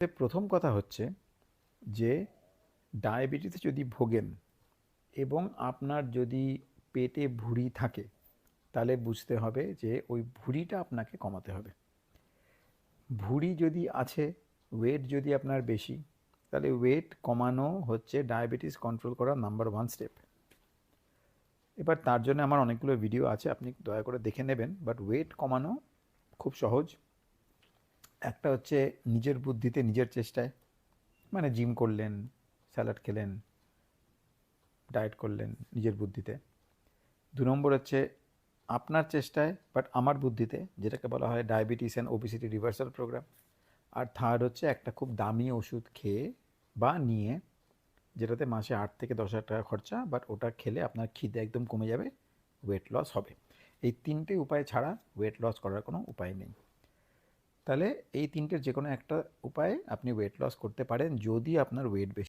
প্রথম কথা হচ্ছে যে, ডায়াবেটিসে যদি ভোগেন এবং আপনার যদি পেটে ভুঁড়ি থাকে, তাহলে বুঝতে হবে যে ওই ভুঁড়িটা আপনাকে কমাতে হবে। ভুঁড়ি যদি আছে ওয়েট যদি আপনার বেশি, তাহলে ওয়েট কমানো হচ্ছে ডায়াবেটিস কন্ট্রোল করার নাম্বার ওয়ান স্টেপ এবার তার জন্য আমার অনেকগুলো ভিডিও আছে, আপনি দয়া করে দেখে নেবেন বাট ওয়েট কমানো খুব সহজ। একটা হচ্ছে নিজের বুদ্ধিতে নিজের চেষ্টায় মানে জিম করলেন স্যালাড খেলেন ডায়েট করলেন নিজের বুদ্ধিতে। দু নম্বর হচ্ছে আপনার চেষ্টায় বাট আমার বুদ্ধিতে, যেটাকে বলা হয় diabetes and obesity reversal programme R third হচ্ছে একটা খুব দামি ওষুধ খেয়ে বা নিয়ে, যেটাতে মাসে আট থেকে দশ হাজার টাকা খরচা বাট ওটা খেলে আপনার খিদে একদম কমে যাবে ওয়েট লস হবে। এই তিনটে উপায় ছাড়া ওয়েট লস করার কোনো উপায় নেই। তাহলে এই তিনটের যে কোনো একটা উপায়ে আপনি ওয়েট লস করতে পারেন, যদি আপনার ওয়েট বেশি